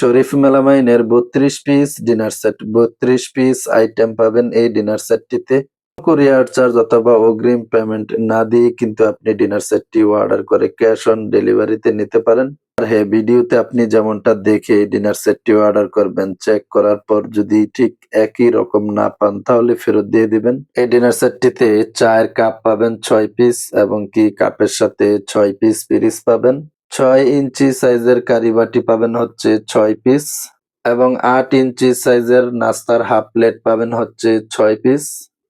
শরীফ মেলামাইনের বত্রিশ piece dinner set, বত্রিশ পিস আইটেম পাবেন এই ডিনার সেটটিতে। কুরিয়ার চার্জ অথবা অগ্রিম পেমেন্ট না দিয়ে কিন্তু আপনি ডিনার সেটটি অর্ডার করে ক্যাশ অন ডেলিভারিতে নিতে পারেন। আর হ্যাঁ ভিডিওতে আপনি যেমনটা দেখে ডিনার সেটটি অর্ডার করবেন, চেক করার পর যদি ঠিক একই রকম না পান তাহলে ফেরত দিয়ে দিবেন। এই ডিনার সেটটিতে চায়ের কাপ পাবেন ছয় পিস এবং কি কাপের সাথে ছয় পিস পিরিস পাবেন। ছয় ইঞ্চি সাইজের কারিবাটি পাবেন হচ্ছে ছয় পিস এবং আট ইঞ্চি সাইজের নাস্তার হাফ প্লেট পাবেন হচ্ছে ছয় পিস।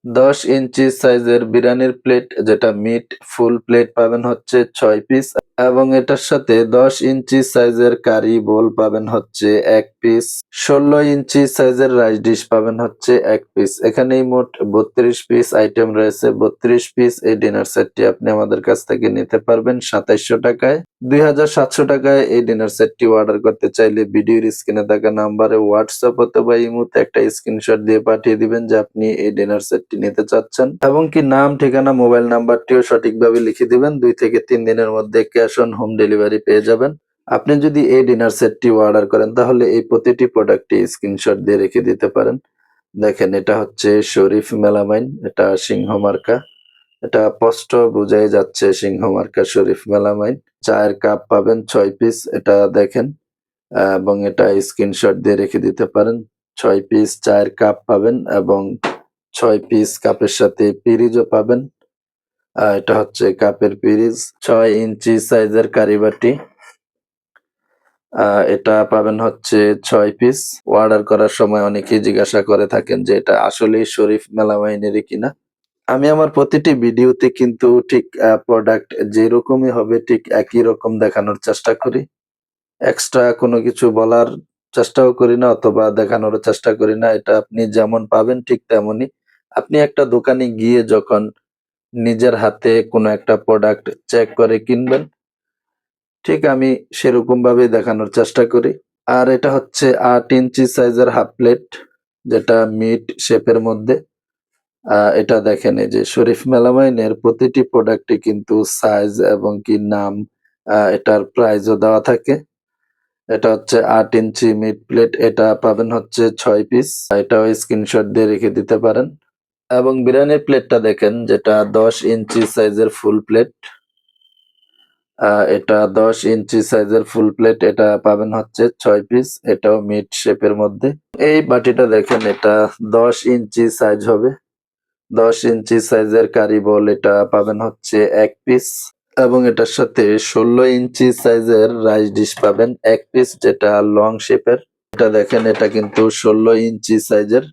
দশ ইঞ্চি সাইজের বিরিয়ানির প্লেট যেটা মিট, ফুল প্লেট পাবেন হচ্ছে ছয় পিস। এবং এটার সাথে দশ ইঞ্চি সাইজের কারি বোল পাবেন হচ্ছে এক পিস। ষোলো ইঞ্চি সাইজের রাইস ডিশ পাবেন হচ্ছে এক পিস। এখানেই মোট বত্রিশ পিস আইটেম রয়েছে। বত্রিশ পিস এই ডিনার সেটটি আপনি আমাদের কাছ থেকে নিতে পারবেন সাতাইশশো টাকায়। দুই হাজার সাতশো টাকায় এই ডিনার সেটটি অর্ডার করতে চাইলে ভিডিওর স্ক্রিনে থাকা নাম্বারে হোয়াটসঅ্যাপ অথবা ইমুতে একটা স্ক্রিনশট দিয়ে পাঠিয়ে দিবেন যে আপনি এই ডিনার সেটটি নিতে চাচ্ছেন। এবং কি নাম, ঠিকানা, মোবাইল নাম্বারটিও সঠিকভাবে লিখে দিবেন। দুই থেকে তিন দিনের মধ্যে অন হোম ডেলিভারি পেয়ে যাবেন। আপনি যদি এই ডিনার সেটটি অর্ডার করেন, তাহলে এই প্রতিটি প্রোডাক্টটি স্ক্রিনশট দিয়ে রেখে দিতে পারেন। দেখেন, এটা হচ্ছে শরীফ মেলামাইন, এটা সিংহ মার্কা। এটা স্পষ্ট বোঝাই যাচ্ছে সিংহ মার্কা শরীফ মেলামাইন। চায়ের কাপ পাবেন ছয় পিস, এটা দেখেন। এবং এটা স্ক্রিনশট দিয়ে রেখে দিতে পারেন। ছয় পিস চায়ের কাপ পাবেন এবং ছয় পিস কাপের সাথে পিরিজও পাবেন। এটা হচ্ছে কাপের পিরিজ। ছয় ইঞ্চি সাইজের কারিবাটি এটা পাবেন হচ্ছে ছয় পিস। অর্ডার করার সময় অনেকেই জিজ্ঞাসা করে থাকেন যে এটা আসলেই শরীফ মেলামাইনেরই কিনা। আমি আমার প্রতিটি ভিডিওতে কিন্তু ঠিক প্রোডাক্ট যেরকমই হবে ঠিক একই রকম দেখানোর চেষ্টা করি। এক্সট্রা কোনো কিছু বলার চেষ্টাও করি না অথবা দেখানোর চেষ্টা করি না। এটা আপনি যেমন পাবেন ঠিক তেমনই। আপনি একটা দোকানে গিয়ে যখন নিজের হাতে কোনো একটা প্রোডাক্ট চেক করে কিনবেন। ঠিক আমি সেরকম ভাবে দেখানোর চেষ্টা করি। আর এটা হচ্ছে আট ইঞ্চি সাইজের হাফ প্লেট যেটা মিট শেপের মধ্যে। এটা দেখেন এই যে শরীফ মেলামাইনের প্রতিটি প্রোডাক্টে কিন্তু সাইজ এবং কি নাম এটার প্রাইজও দেওয়া থাকে। এটা হচ্ছে আট ইঞ্চি মিড প্লেট এটা পাবেন হচ্ছে ছয় পিস এটাও স্ক্রিনশট দিয়ে রেখে দিতে পারেন। এবং বিরিয়ানির প্লেটটা দেখেন, যেটা দশ ইঞ্চি সাইজের ফুল প্লেট। এটা দশ ইঞ্চি সাইজের ফুল প্লেট, এটা পাবেন হচ্ছে ছয় পিস, এটাও মিড শেপের মধ্যে। এই বাটিটা দেখেন, এটা দশ ইঞ্চি সাইজ হবে। দশ ইঞ্চি সাইজের কারি বল, এটা পাবেন হচ্ছে এক পিস। এবং এটার সাথে ষোলো ইঞ্চি সাইজের রাইস ডিশ পাবেন, এক পিস, যেটা লং শেপের। এটা দেখেন, এটা কিন্তু ষোলো ইঞ্চি সাইজের।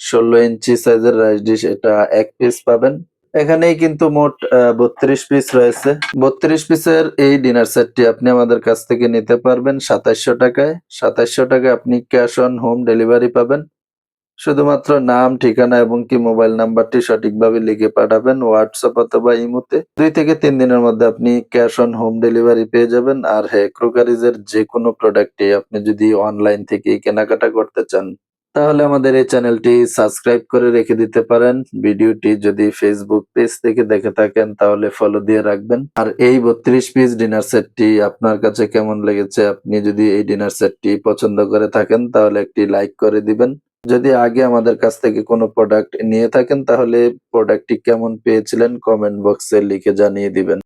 ষোলো ইঞ্চি সাইজের রাইস ডিশ, এটা এক পিস পাবেন। এখানেই কিন্তু মোট বত্রিশ পিস রয়েছে। বত্রিশ পিসের এই ডিনার সেটটি আপনি আমাদের কাছ থেকে নিতে পারবেন সাতাইশশো টাকায়। সাতাইশশো টাকায় আপনি ক্যাশ অন হোম ডেলিভারি পাবেন। শুধুমাত্র নাম, ঠিকানা এবং কি মোবাইল নাম্বারটি সঠিকভাবে লিখে পাঠাবেন হোয়াটসঅ্যাপ অথবা ইমোতে। দুই থেকে তিন দিনের মধ্যে আপনি ক্যাশ অন হোম ডেলিভারি পেয়ে যাবেন। আর হ্যাঁ ক্রোকারিজের যে কোনো প্রোডাক্টে আপনি যদি অনলাইন থেকে কেনাকাটা করতে চান। তাহলে আমাদের এই চ্যানেলটি সাবস্ক্রাইব করে রেখে দিতে পারেন। ভিডিওটি যদি ফেসবুক পেজ থেকে দেখে থাকেন, তাহলে ফলো দিয়ে রাখবেন। আর এই বত্রিশ পিস ডিনার সেটটি আপনার কাছে কেমন লেগেছে, আপনি যদি এই ডিনার সেটটি পছন্দ করে থাকেন, তাহলে একটি লাইক করে দিবেন। যদি আগে আমাদের কাছ থেকে কোনো প্রোডাক্ট নিয়ে থাকেন, তাহলে প্রোডাক্টটি কেমন পেয়েছিলেন কমেন্ট বক্সে লিখে জানিয়ে দিবেন।